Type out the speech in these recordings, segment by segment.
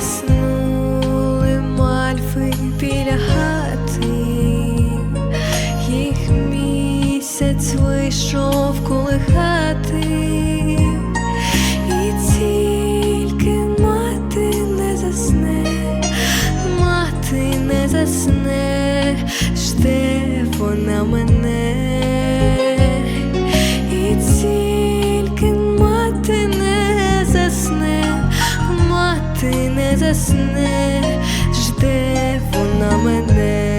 заснули мальфи біля хати, їх місяць вийшов колихати, і тільки мати не засне, мати не засне, жде вона мене. Не засне, жде вона мене.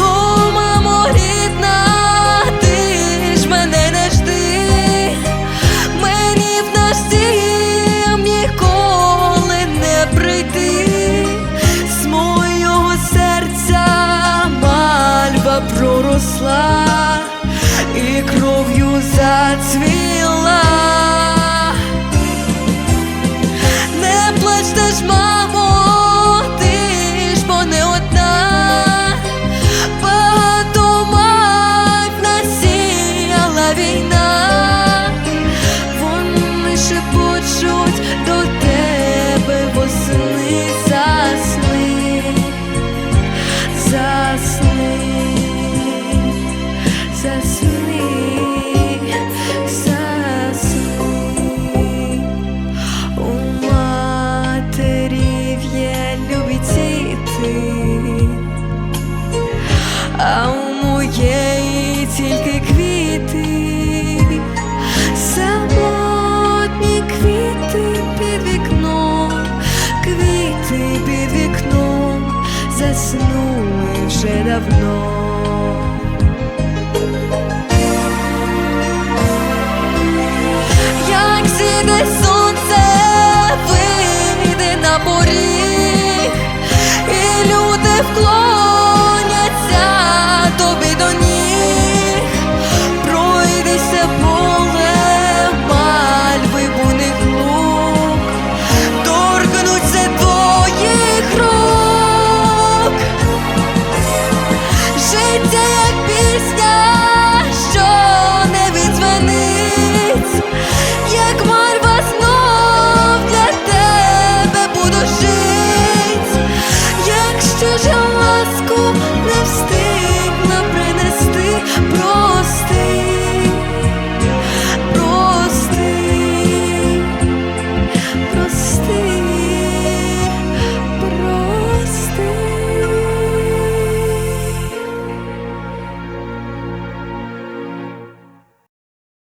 О, мамо рідна, ти ж мене не жди, мені в наш ніколи не прийти, з мого серця проросла і кров'ю діти, а у моєї тільки квіти, самотні квіти під вікном, квіти під вікном. Заснули вже давно.